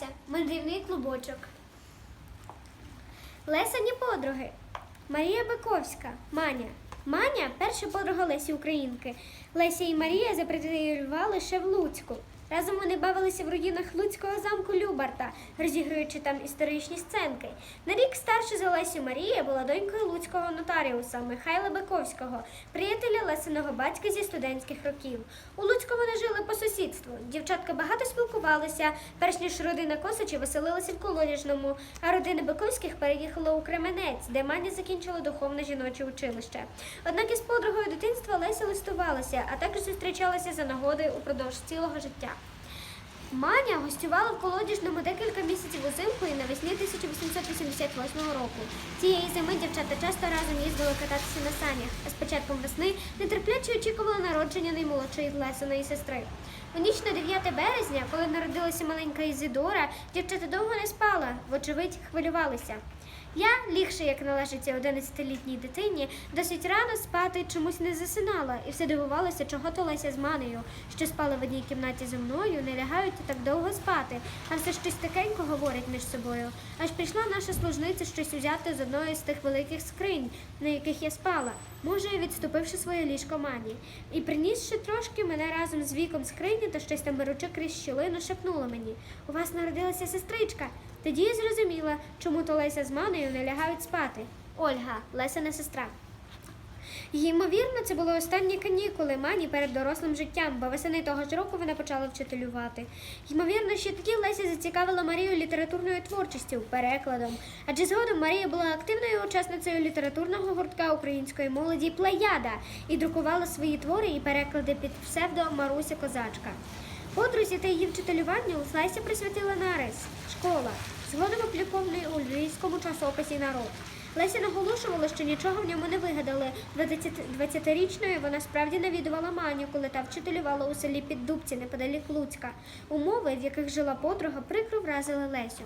Леся мандрівний клубочок. Лесані подруги. Марія Биковська. Маня. Маня перша подруга Лесі Українки. Леся і Марія запрацювали ще в Луцьку. Разом вони бавилися в руїнах Луцького замку Любарта, розігруючи там історичні сценки. На рік старша за Лесю Марія була донькою луцького нотаріуса Михайла Биковського, приятеля Лесиного батька зі студентських років. У Луцьку вони жили по сусідству. Дівчатка багато спілкувалися, перш ніж родина Косачі веселилася в Колодяжному, а родина Биковських переїхала у Кременець, де Маня закінчила духовне жіноче училище. Однак із подругою дитинства Леся листувалася, а також зустрічалася за нагодою упродовж цілого життя. Маня гостювала в колодіжному декілька місяців узимку і навесні 1888 року. Цієї зими дівчата часто разом їздили кататися на санях, а з початком весни нетерпляче очікували народження наймолодшої Лесиної сестри. У ніч на 9 березня, коли народилася маленька Ізидора, дівчата довго не спала, вочевидь, хвилювалися. Я, лігше, як належиться 11-літній дитині, досить рано спати чомусь не засинала і все дивувалася, чого то Леся з манею, що спали в одній кімнаті зі мною, не лягають так довго спати, а все щось такенько говорять між собою. Аж прийшла наша служниця щось узяти з одної з тих великих скринь, на яких я спала, може, відступивши своє ліжко мані. І принісши трошки мене разом з віком скрині та щось там беручи крізь щілину, шепнула мені: У вас народилася сестричка. Тоді я зрозуміла, чому то Леся з манею не лягають спати. Ольга, Лесина сестра. Ймовірно, це були останні канікули Мані перед дорослим життям, бо весени того ж року вона почала вчителювати. Ймовірно, що тоді Леся зацікавила Марію літературною творчістю, перекладом. Адже згодом Марія була активною учасницею літературного гуртка української молоді Плеяда і друкувала свої твори і переклади під псевдо Маруся Козачка. Подрузі та її вчителюванню Леся присвятила нарис школа, згодом опублікований у львівському часописі народ. Леся наголошувала, що нічого в ньому не вигадали. 20 20-річною вона справді навідувала Маню, коли та вчителювала у селі Піддубці неподалік Луцька. Умови, в яких жила подруга, прикро вразили Лесю.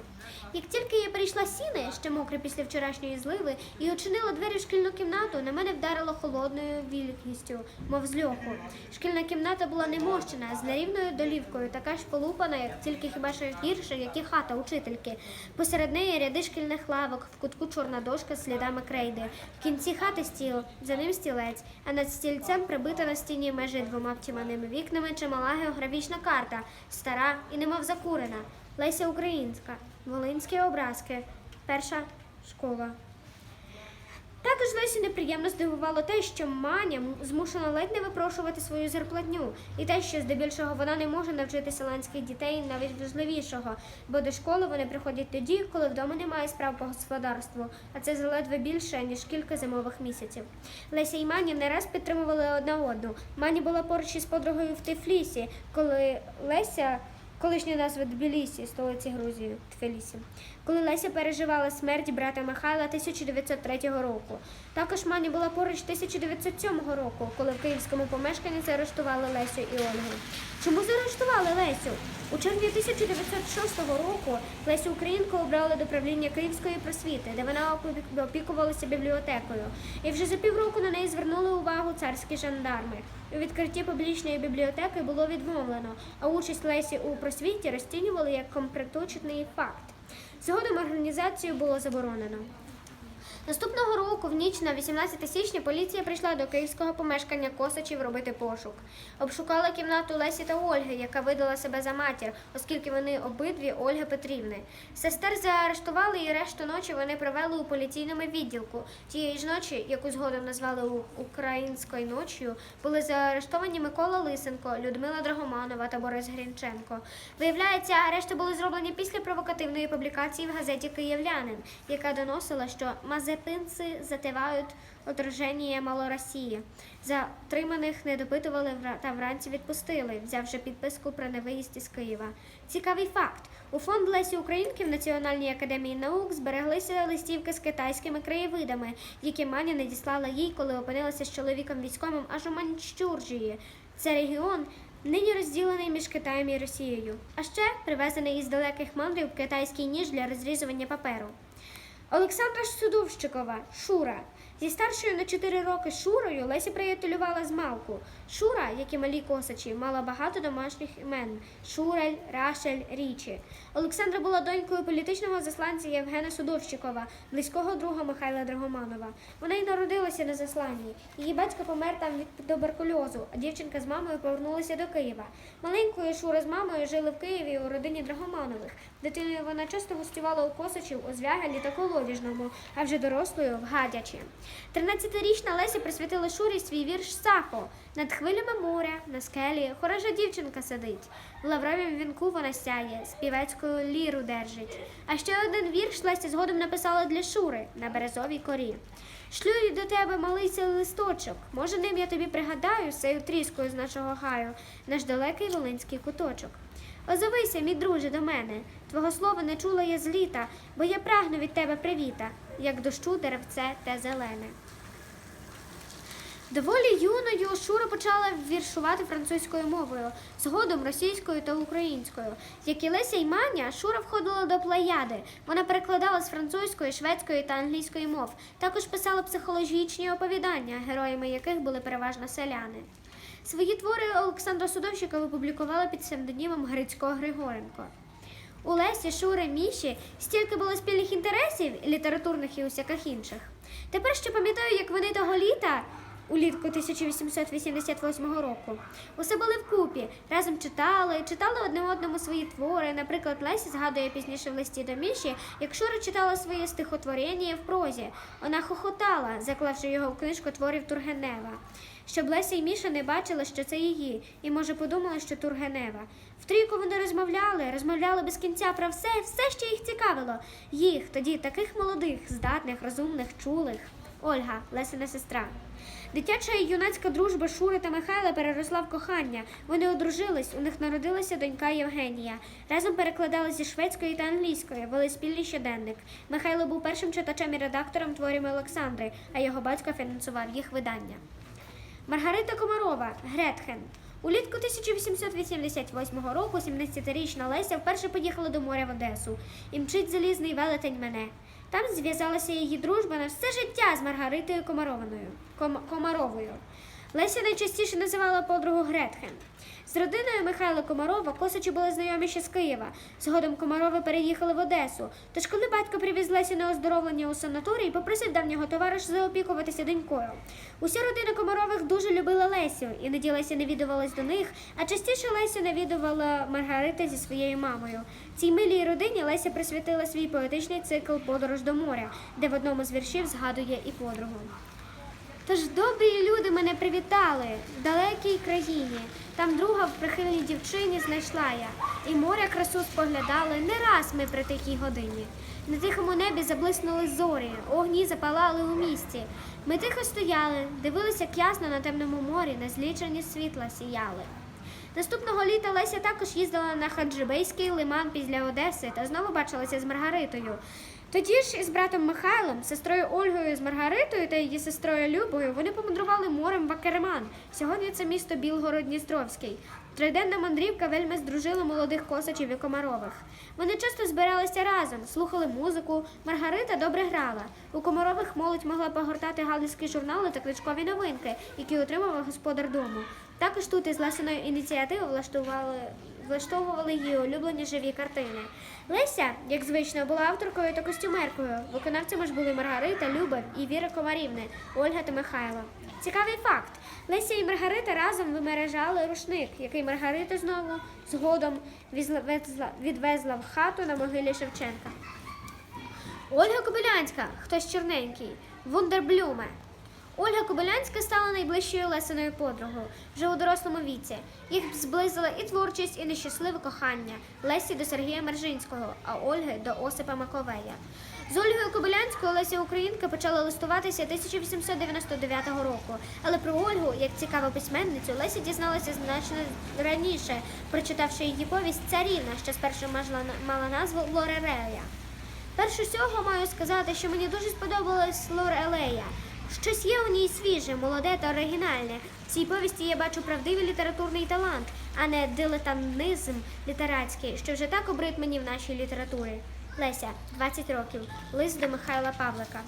Як тільки я прийшла сіни, ще мокре після вчорашньої зливи, і очинила двері в шкільну кімнату, на мене вдарило холодною вільгістю, мов з льоху. Шкільна кімната була немощена, з нерівною долівкою, така ж полупана, як тільки хіба що гірше, як і хата учительки. Посеред неї ряди шкільних лавок, в кутку чорна дошка з слідами крейди. В кінці хати стіл, за ним стілець, а над стільцем прибита на стіні межі двома втіманими вікнами чимала географічна карта, стара і немов закурена. Леся Українська, Волинські образки, перша школа. Також Лесі неприємно здивувало те, що Маня змушена ледь не випрошувати свою зарплатню, і те, що здебільшого вона не може навчити селянських дітей навіть важливішого, бо до школи вони приходять тоді, коли вдома немає справ по господарству, а це заледве більше ніж кілька зимових місяців. Леся і Маня не раз підтримували одна одну. Маня була поруч із подругою в Тифлісі, коли Леся. Колишня назва Тбілісі, столиці Грузії, Тфілісі. Коли Леся переживала смерть брата Михайла 1903 року. Також Маня була поруч 1907 року, коли в київському помешканні заарештували Лесю і Ольгу. Чому заарештували Лесю? У червні 1906 року Лесю Українку обрали до правління Київської просвіти, де вона опікувалася бібліотекою. І вже за півроку на неї звернули увагу царські жандарми. У відкритті публічної бібліотеки було відмовлено, а участь Лесі у просвіті розцінювали як компроточний факт. Згодом організацію було заборонено. Наступного року, в ніч на 18 січня, поліція прийшла до київського помешкання Косачів робити пошук. Обшукала кімнату Лесі та Ольги, яка видала себе за матір, оскільки вони обидві Ольги Петрівни. Сестер заарештували і решту ночі вони провели у поліційному відділку. Тієї ж ночі, яку згодом назвали українською ночою, були заарештовані Микола Лисенко, Людмила Драгоманова та Борис Грінченко. Виявляється, арешти були зроблені після провокативної публікації в газеті Київлянин, яка доносила, що мазепинці зативають отраження Малоросії. Затриманих не допитували та вранці відпустили, взявши підписку про невиїзд із Києва. Цікавий факт: у фонд Лесі Українки в Національній академії наук збереглися листівки з китайськими краєвидами, які Маня надіслала їй, коли опинилася з чоловіком військовим аж у Манчжуржії. Це регіон. Нині розділений між Китаєм і Росією, а ще привезений із далеких мандрів китайський ніж для розрізування паперу. Олександра Судовщикова, Шура, Зі старшою на 4 роки Шурою Леся приятелювала з Малку. Шура, як і малі косачі, мала багато домашніх імен: Шурель, Рашель, Річі. Олександра була донькою політичного засланця Євгена Судовщикова, близького друга Михайла Драгоманова. Вона й народилася на засланні. Її батько помер там від туберкульозу, а дівчинка з мамою повернулася до Києва. Маленькою Шура з мамою жили в Києві у родині Драгоманових. Дитиною вона часто гостювала у Косачів, у Звягелі та Колодіжному, а вже дорослою в Гадячі. 13-річна Леся присвятила Шурі свій вірш Сахо. Над хвилями моря, на скелі, хороша дівчинка сидить. В лавровім вінку вона сяє, співецькою ліру держить. А ще один вірш Леся згодом написала для Шури на березовій корі. Шлю до тебе малий листочок. Може, ним я тобі пригадаю сею тріскою з нашого гаю, наш далекий волинський куточок. Озовися, мій друже, до мене. Твого слова не чула я з літа, бо я прагну від тебе привіта, як дощу деревце те зелене. Доволі юною Шура почала віршувати французькою мовою, згодом російською та українською. Як і Леся й Маня, Шура входила до плеяди. Вона перекладала з французької, шведської та англійської мов. Також писала психологічні оповідання, героями яких були переважно селяни. Свої твори Олександра Судовщикова публікувала під псевдонімом Грицько Григоренко. У Лесі, Шури, Міші стільки було спільних інтересів, літературних і усяких інших. Тепер ще пам'ятаю, як вони того літа, улітку 1888 року, усе були вкупі, разом читали, читали одне одному свої твори. Наприклад, Лесі згадує пізніше в листі до Міші, як Шура читала своє стихотворення в прозі. Вона хохотала, заклавши його в книжку творів Тургенева. Щоб Леся і Міша не бачили, що це її, і може подумали, що Тургенева. Втрійку вони розмовляли, розмовляли без кінця про все, все, що їх цікавило. Їх тоді таких молодих, здатних, розумних, чулих. Ольга, Лесина сестра. Дитяча і юнацька дружба Шури та Михайла переросла в кохання. Вони одружились, у них народилася донька Євгенія. Разом перекладали зі шведської та англійської, вели спільний щоденник. Михайло був першим читачем і редактором творів Олександри, а його батько фінансував їх видання. Маргарита Комарова, Гретхен. Улітку 1888 року 17-річна Леся вперше поїхала до моря в Одесу і мчить залізний велетень мене. Там зв'язалася її дружба на все життя з Маргаритою Комарованою. Ком- Комаровою. Леся найчастіше називала подругу Гретхен. З родиною Михайла Комарова косачі були знайомі ще з Києва. Згодом Комарови переїхали в Одесу. Тож, коли батько привіз Лесю на оздоровлення у санаторій, попросив давнього товариша заопікуватися донькою. Уся родина Комарових дуже любила Лесю, іноді Леся навідувалась до них, а частіше Лесю навідувала Маргарита зі своєю мамою. Цій милій родині Леся присвятила свій поетичний цикл Подорож до моря, де в одному з віршів згадує і подругу. Тож добрі люди мене привітали в далекій країні. Там друга в прихильній дівчині знайшла я, і моря красу споглядали не раз ми при тихій годині. На тихому небі заблиснули зорі, огні запалали у місті. Ми тихо стояли, дивилися, як ясно на темному морі незлічені світла сіяли. Наступного літа Леся також їздила на Хаджибейський лиман після Одеси та знову бачилася з Маргаритою. Тоді ж із братом Михайлом, сестрою Ольгою з Маргаритою та її сестрою Любою вони помудрували морем в Акереман. Сьогодні це місто Білгород-Дністровський. Триденна мандрівка вельми здружила молодих косачів і комарових. Вони часто збиралися разом, слухали музику. Маргарита добре грала. У комарових молодь могла погортати галицькі журнали та книжкові новинки, які отримував господар дому. Також тут із Лесиної ініціативи влаштували влаштовували її улюблені живі картини. Леся, як звично, була авторкою та костюмеркою. Виконавцями ж були Маргарита, Люба і Віра Комарівни, Ольга та Михайло. Цікавий факт: Леся і Маргарита разом вимережали рушник, який Маргарита знову згодом відвезла в хату на могилі Шевченка. Ольга Кобилянська, хтось чорненький, Вундерблюме. Ольга Кобилянська стала найближчою Лесиною подругою вже у дорослому віці. Їх зблизила і творчість, і нещасливе кохання Лесі до Сергія Мержинського, а Ольги до Осипа Маковея. З Ольгою Кобилянською Леся Українка почала листуватися 1899 року. Але про Ольгу, як цікаву письменницю, Леся дізналася значно раніше, прочитавши її повість Царівна, що спершу мала назву Лорелея. Перш усього маю сказати, що мені дуже сподобалась Лорелея. Щось є у ній свіже, молоде та оригінальне. В цій повісті я бачу правдивий літературний талант, а не дилетантизм літератський, що вже так обрид мені в нашій літературі. Леся, 20 років. Лист до Михайла Павлика.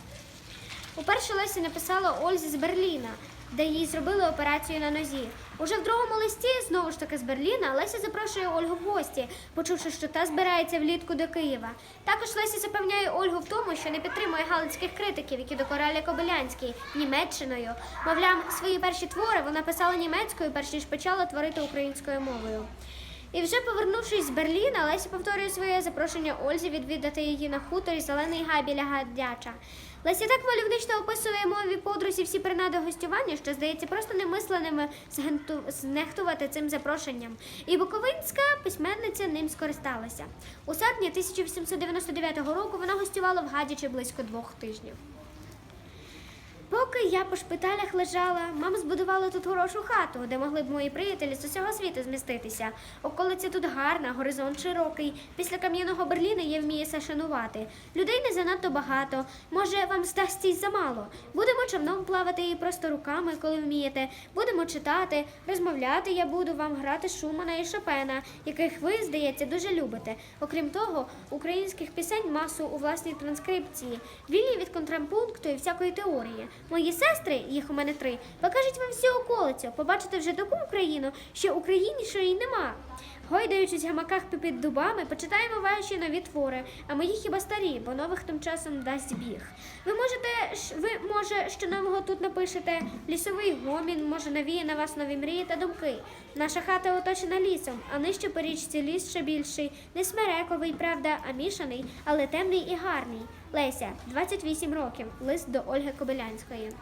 Уперше Леся написала Ользі з Берліна, де їй зробили операцію на нозі. Уже в другому листі, знову ж таки з Берліна, Леся запрошує Ольгу в гості, почувши, що та збирається влітку до Києва. Також Леся запевняє Ольгу в тому, що не підтримує галицьких критиків, які докорали Кобилянський Німеччиною. Мовляв, свої перші твори вона писала німецькою, перш ніж почала творити українською мовою. І вже повернувшись з Берліна, Леся повторює своє запрошення Ользі відвідати її на хуторі Зелений гай біля Гадяча. Леся так мальовнично описує мові подрузі всі принади гостювання, що здається просто немисленими знехтувати цим запрошенням. І Буковинська письменниця ним скористалася. У серпні 1899 року вона гостювала в Гадячі близько двох тижнів. Поки я по шпиталях лежала, мама збудувала тут хорошу хату, де могли б мої приятелі з усього світу зміститися. Околиця тут гарна, горизонт широкий. Після кам'яного Берліна вміє все шанувати. Людей не занадто багато. Може, вам здасться й замало. Будемо човном плавати і просто руками, коли вмієте. Будемо читати, розмовляти я буду вам грати Шумана і Шопена, яких ви, здається, дуже любите. Окрім того, українських пісень масу у власній транскрипції, вільні від контрапункту і всякої теорії. Мої сестри, їх у мене три, покажуть вам всю околицю, побачите вже таку Україну, що Україні що й нема. Гойдаючись в гамаках під дубами, почитаємо ваші нові твори, а мої хіба старі, бо нових тим часом дасть біг. Ви можете, ви, може, що нового тут напишете лісовий гомін, може, навіє на вас нові мрії та думки. Наша хата оточена лісом, а нижче по річці ліс ще більший, не смерековий, правда, а мішаний, але темний і гарний. Леся, 28 років, лист до Ольги Кобилянської.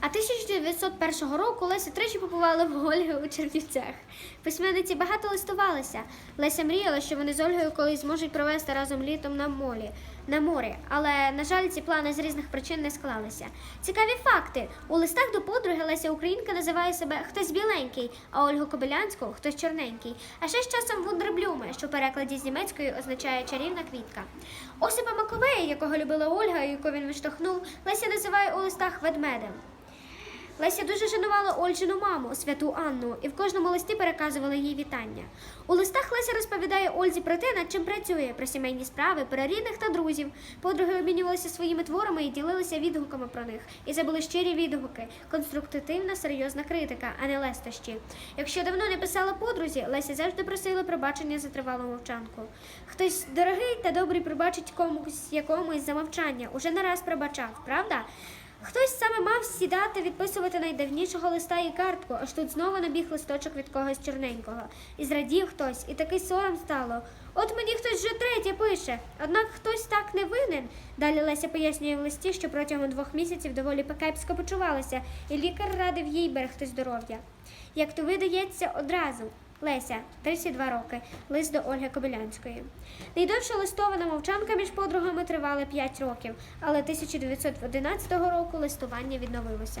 А 1901 року Леся тричі побувала в Ольги у Чернівцях. Письменниці багато листувалися. Леся мріяла, що вони з Ольгою колись зможуть провести разом літом на молі. На морі, але на жаль, ці плани з різних причин не склалися. Цікаві факти: у листах до подруги Леся Українка називає себе хтось біленький, а Ольгу Кобилянську хтось чорненький. А ще з часом вундерблюме, що в перекладі з німецької означає чарівна квітка. Осипа Маковея, якого любила Ольга і яку він відштовхнув, Леся називає у листах ведмедем. Леся дуже шанувала Ольжину маму, святу Анну, і в кожному листі переказувала їй вітання. У листах Леся розповідає Ользі про те, над чим працює, про сімейні справи, про рідних та друзів. Подруги обмінювалися своїми творами і ділилися відгуками про них. І це були щирі відгуки, конструктивна, серйозна критика, а не лестощі. Якщо давно не писала подрузі, Леся завжди просила пробачення за тривалу мовчанку. Хтось дорогий та добрий пробачить комусь якомусь за мовчання, уже не раз пробачав, правда? Хтось саме мав сідати, відписувати найдавнішого листа і картку, аж тут знову набіг листочок від когось чорненького. І зрадів хтось, і такий сором стало. От мені хтось вже третє пише. Однак хтось так не винен. Далі Леся пояснює в листі, що протягом двох місяців доволі покепсько почувалася, і лікар радив їй берегти здоров'я. Як то видається одразу. Леся, 32 роки, лист до Ольги Кобилянської. Найдовша листована мовчанка між подругами тривала 5 років, але 1911 року листування відновилося.